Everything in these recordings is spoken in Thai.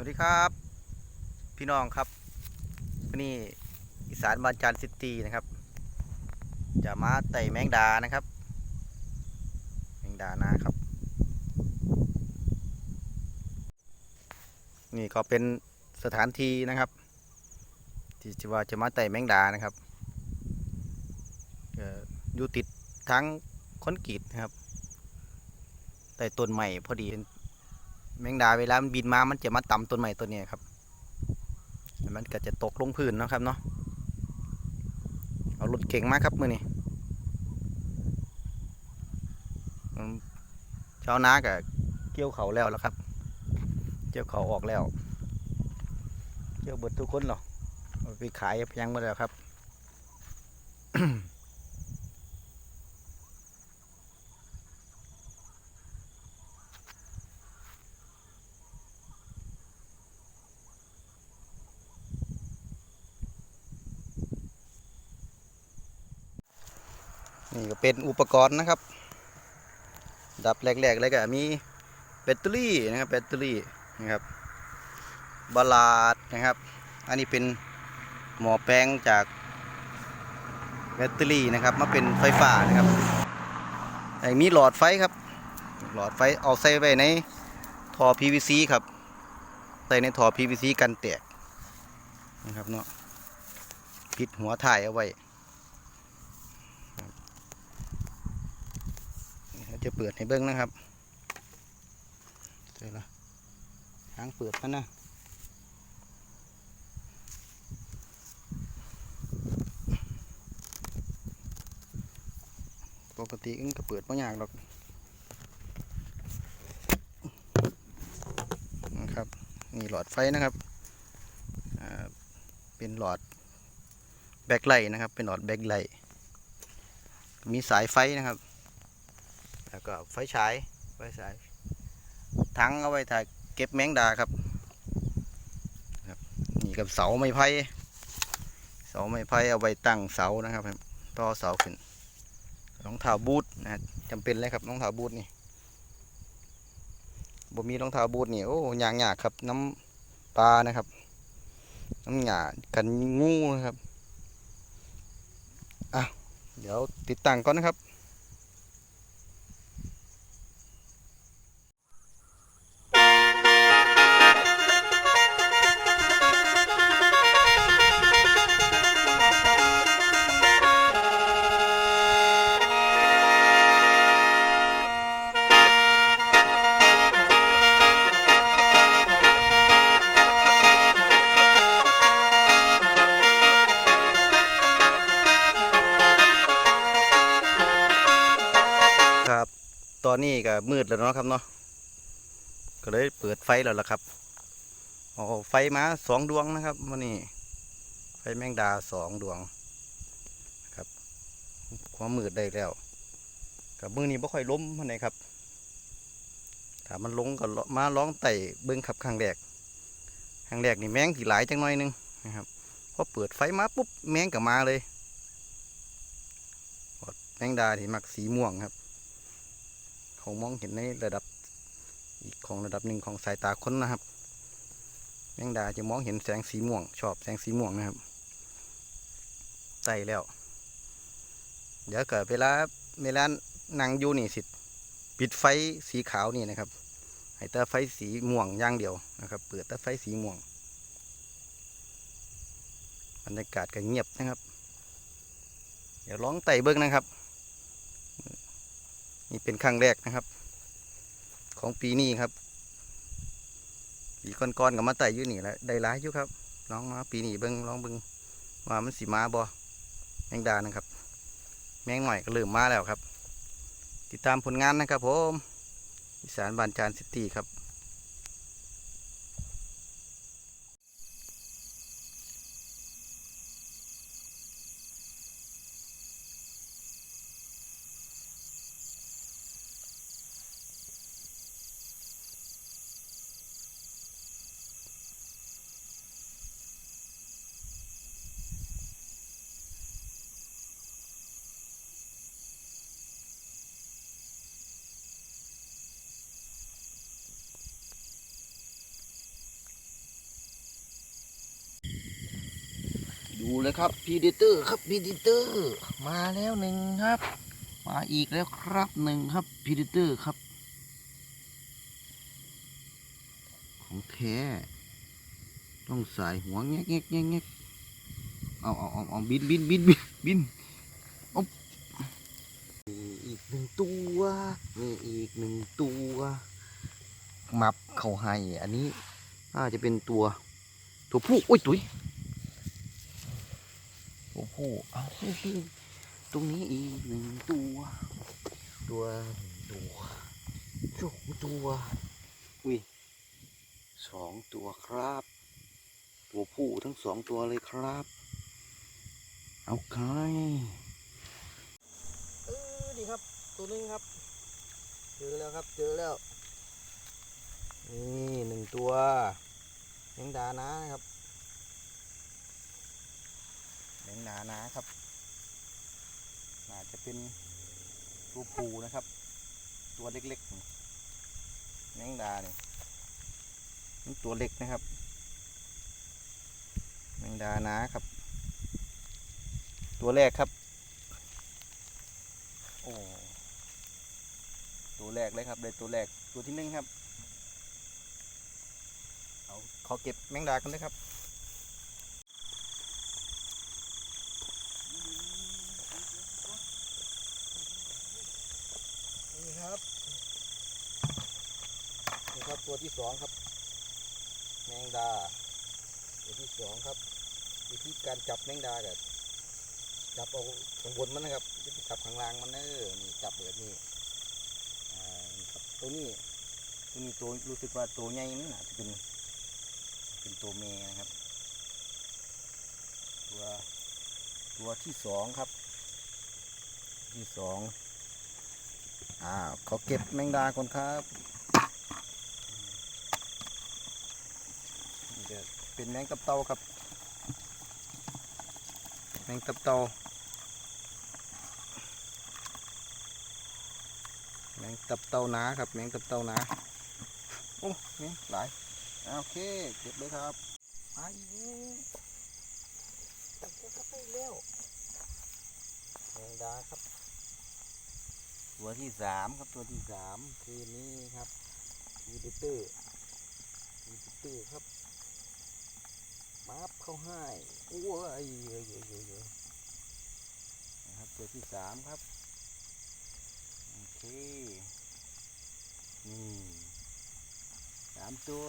วัสดีครับ พี่น้องครับนนี้อีสานบานจานซิตี้นะครับ จะมาไต่แมงดานะครับ แมงดานะครับ นี่ก็เป็นสถานที่นะครับ ที่จะว่าจะมาไต่แมงดานะครับอยู่ติดทั้งคอนกรีตนะครับไต่ต้นใหม่พอดี แมงดาเวลามันบินมา มันจะมาต่ำต้นใหม่ต้นนี้ครับมันก็จะตกลงพื้นนะครับเนาะ เอารถเก่งมากครับมือนี้อืมเช้านาก็เกี่ยวเขาแล้วแล้วครับ เกี่ยวเขาออกแล้ว เกี่ยวเบิดทุกคนหรอไปขายยังหมาแล้วครับ นี่ก็เป็นอุปกรณ์นะครับ ดับแรกๆเลยก็มีแบตเตอรี่นะครับแบตเตอรี่นะครับบาลาดนะครับ อันนี้เป็นหมอแปลงจากแบตเตอรี่นะครับมาเป็นไฟฟ้านะครับไอ้มีหลอดไฟครับ หลอดไฟเอาใส่ไว้ในท่อ PVC ครับใส่ในท่อ PVC กันแตกนะครับเนาะปิดหัวถ่ายเอาไว้ จะเปิดให้เบิ้งนะครับเจอละทางเปิดมันนะปกติมันก็เปิดไม่ยากหรอกนะครับนี่หลอดไฟนะครับเป็นหลอดแบ็คไลท์นะครับ เป็นหลอดแบ็คไลท์มีสายไฟนะครับ ก็ไฟฉายไฟฉายถังเอาไว้ถ่ายเก็บแมงดาครับครับนี่กับเสาไม้ไผ่เสาไม้ไผ่เอาไว้ตั้งเสานะครับต่อเสาขึ้นรองเท้าบูทนะจำเป็นเลยครับรองเท้าบูทนี่บ่มีรองเท้าบูทนี่โอ้ยางยาครับน้ำปลานะครับ น้ำหยากันงูนะครับอะเดี๋ยวติดตั้งก่อนนะครับ ตอนนี้ก็มืดแล้วเนาะครับเนาะก็เลยเปิดไฟแล้วล่ะครับเอาไฟมาสองดวงนะครับวันนี้ไฟแมงดาสองดวงครับความมืดได้แล้วกับมือนี้บ่ค่อยล้มมันไหนครับถ้ามันลงก็มาร้องไต่เบิ้งขับครั้งแรกครั้งแรกนี่แมงที่หลายจังหน่อยนึงนะครับพอเปิดไฟมาปุ๊บแมงก็มาเลยแมงดาที่มักสีม่วงครับ เขามองเห็นในระดับอีกของระดับหนึ่งของสายตาคนนะครับแมงดาจะมองเห็นแสงสีม่วง ชอบแสงสีม่วงนะครับไต่แล้ว เดี๋ยวเกิดเวลาเวลานั่งอยู่นี่สิปิดไฟสีขาวนี่นะครับให้แต่ไฟสีม่วงอย่างเดียวนะครับ เปิดแต่ไฟสีม่วงบรรยากาศก็เงียบนะครับ เดี๋ยวลองไต่เบิ้งนะครับ นี่เป็นครั้งแรกนะครับ ของปีนี้ครับ ปีก้อนๆกับมาไต่อยู่นี่แหละได้ร้ายอยู่ครับน้องมาปีนี้เบิ้งลองเบิ้งว่ามันสีมาบ่แมงดานะครับ แมงหน่อยก็เริ่มมาแล้วครับ ติดตามผลงานนะครับผมอีสานบานจานซิตี้ครับ ดูเลยครับพีดิเตอร์ครับพีดิเตอร์ มาแล้วหนึ่งครับ มาอีกแล้วครับหนึ่งครับพีดิเตอร์ครับ ของแท้ต้องใส่หัวแงกแงกแงกแงกเอาเอาเอาเอาบินบินบินบินบินเอามีอีกหนึ่งตัวมีอีกหนึ่งตัวมับเขาให้ อันนี้น่าจะเป็นตัว ตัวผู้โอ้ย ตุย ตัวผู้เอาเฮ้ยเฮ้ยตรงนี้อีกหนึ่งตัว ตัวหนึ่งตัวสองตัวอุ้ยสองตัวครับ ตัวผู้ทั้งสองตัวเลยครับ เอาใครเออดีครับ ตัวหนึงครับ เจอแล้วครับ เจอแล้ว นี่หนึ่งตัวแมงดานานะครับ แมงดานาครับน่าจะเป็นตัวผูนะครับ ตัวเล็กๆแมงดาเนี่ยมันตัวเล็กนะครับ แมงดานาครับ ตัวแรกครับโอ้ตัวแรกเลยครับได้ตัวแรกตัวที่หนึ่งครับ เอาขอเก็บแมงดากันเลยครับ ครับนี่ครับตัวที่สองครับ แมงดา ตัวที่สองครับวิธีการจับแมงดากับจับเอาข้างบนมันนะครับจะไปจับข้างล่างมันเนอนี่จับแบบนี้อ่านี่ครับตัวนี้ตัวนี้ตัวรู้สึกว่าตัวใหญ่มันน่าจะเป็น เป็นตัวเมนะครับ ตัวตัวที่สองครับ ที่สอง อ่าขอเก็บแมงดาก่อนครับนี่จะเป็นแมงตับเต่าครับ แมงตับเต่าแมงตับเต่าหนาครับ แมงตับเต่าหนาโอ้นี่หลายอ่าโอเคเก็บเลยครับมาอีกแล้วจับไปแล้วแมงดาครับ ตัวที่สามครับตัวที่สามคือนี่ครับพีดิเตอร์พีดิเตอร์ครับมาบเข้าให้โอ้ยเยอะเยอะเยอะเยอะนะครับตัวที่สามครับโอเคนี่สามตัว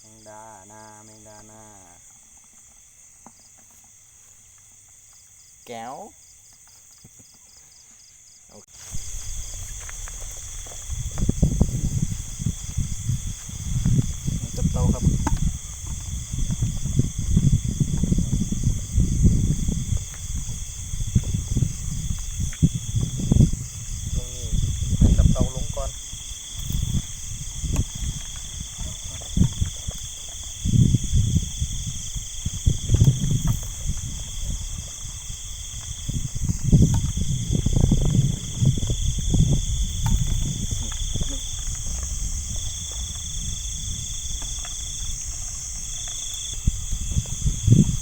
แมงดานาแมงดานาแก้ว จับเตาครับตรงนี้ให้จับเตาลงก่อน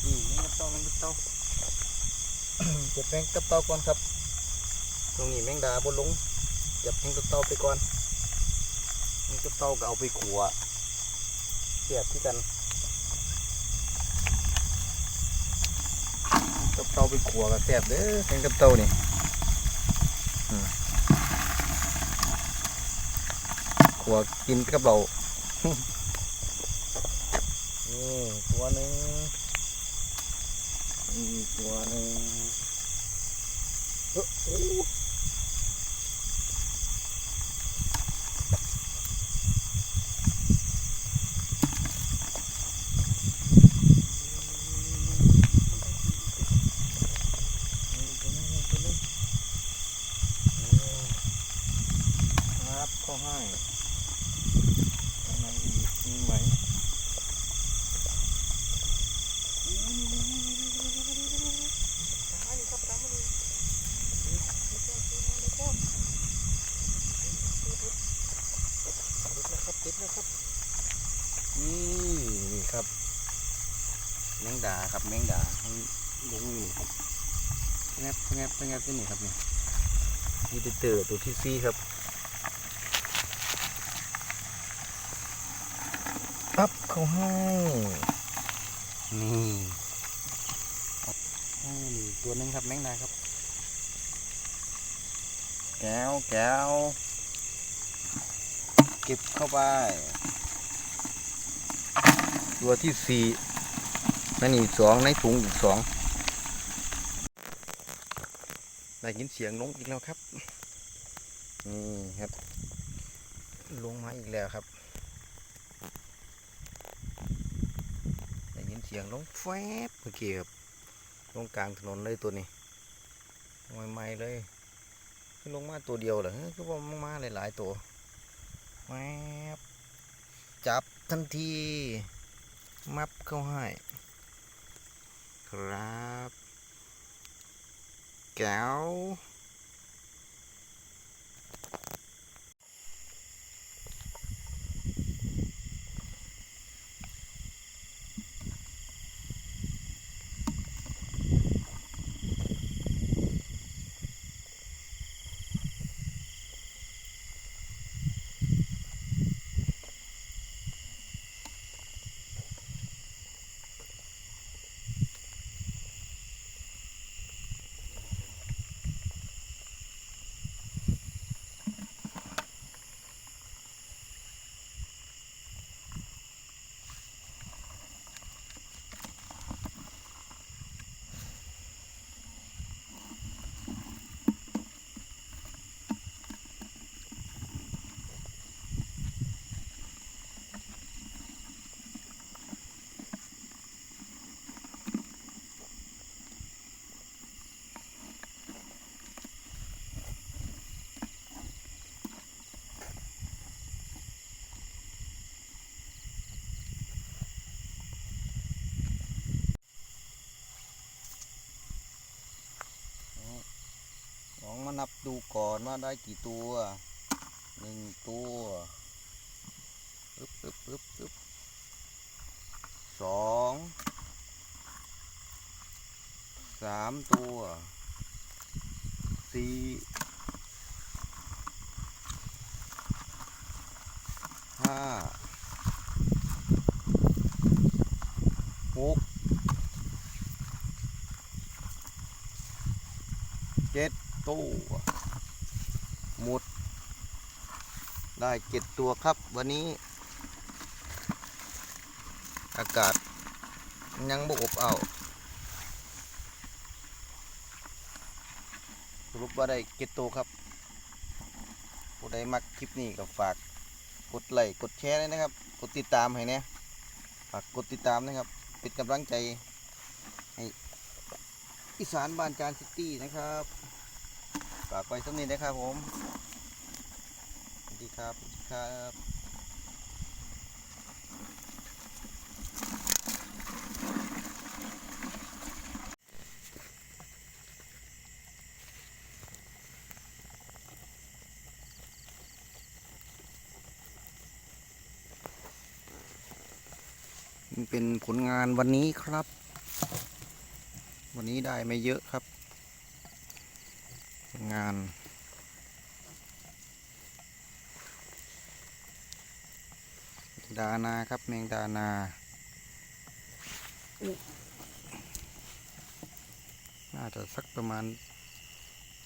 นี่แมงกับเตาแมงกับเตา เก็บ แมงกับเต่าก่อนครับ ตรงนี้แมงดาบนลงเก็บแมงกับเต่าไปก่อนแมงกับเต่าก็เอาไปขัวเสียบที่กันกับเต่าไปขัวกับแสบเด้อแมงกับเต่านี่ขัวกินกับเรานี่ตัวหนึ่งนี่ตัวหนึ่ง เอ้อโอ้นี่ตัวหนึ่งนี่ตัวหนึ่งนี่ครับเข้าให้ข้างในอีกมีไหม ติ ดนะครับนี่นี่ครับแมงดาครับแมงดามันลงอยู่นี่ครับแงบแงบแงบที่นี่ครับนี่นี่เตอร์ตัวที่สี่ครับปั๊บเขาให้ นี่ให้นี่ตัวหนึงครับแมงดาครับ แก้วแก้วเก็บเข้าไป ตัวที่สี่ นั่นอีกสองในถุงอีกสองได้ยินเสียงลงอีกแล้วครับ นี่ครับ ลงมาอีกแล้วครับ ได้ยินเสียงลงแฟบเมื่อกี้ครับลงกลางถนนเลยตัวนี้ใหม่ๆเลยคือลงมาตัวเดียวเหรอคือว่ามันมาหลายๆตัวแวบจับทันที มับเข้าให้ ครับ แก้ว นับดูก่อนว่าได้กี่ตัวหนึ่งตัวปึ๊บปึ๊บปึ๊บปึ๊บสองสามตัวสี่ห้าหกเจ็ดตัวหมด ได้เจ็ดตัวครับวันนี้ อากาศยังบอบเอาวสรุปว่าได้เจ็ดตัวครับผู้ใดมักคลิปนี้ก็ฝากกดไลค์กดแชร์เลยนะครับ กดติดตามให้เนี่ยฝากกดติดตามนะครับ เป็นกำลังใจให้อีสานบ้านจานซิตี้นะครับฝากไว้สักนิดนะครับผม ดีครับครับนี่เป็นผลงานวันนี้ครับ วันนี้ได้ไม่เยอะครับ งาน ดานาครับแมงดานาน่าจะสักประมาณ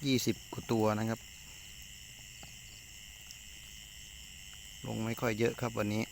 ยี่สิบกว่าตัวนะครับ ลงไม่ค่อยเยอะครับวันนี้